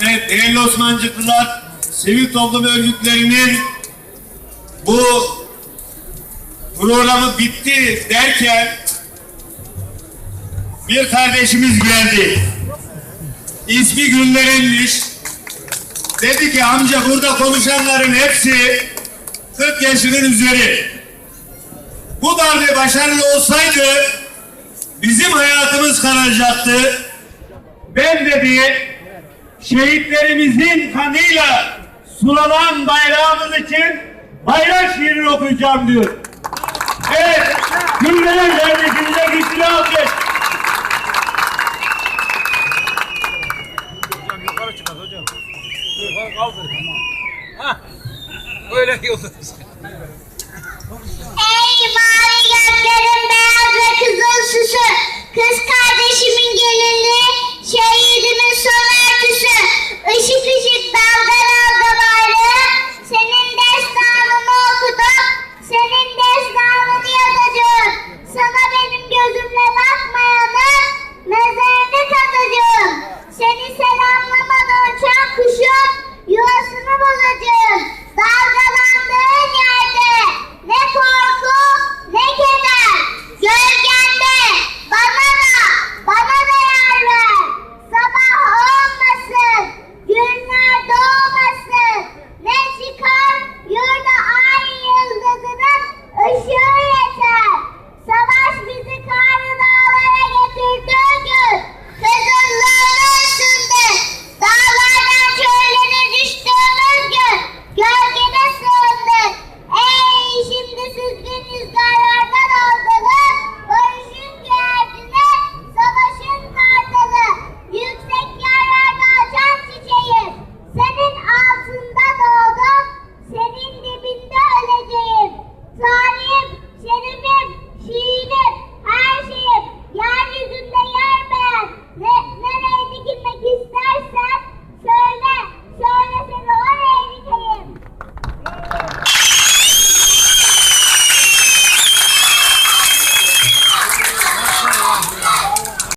Evet değerli Osmancıklılar, sivil toplum örgütlerinin bu programı bitti derken bir kardeşimiz geldi. İsmi Günlerinmiş. Dedi ki amca burada konuşanların hepsi 40 yaşının üzeri. Bu darbe başarılı olsaydı bizim hayatımız karacaktı. Ben dedi şehitlerimizin kanıyla sulanan bayrağımız için bayrak şiirini okuyacağım diyor. Evet, Gülberen kardeşimize güçlü alkış. Hocam yukarı çıkar hocam. Yukarı kaldır. Hah. Böyle iyi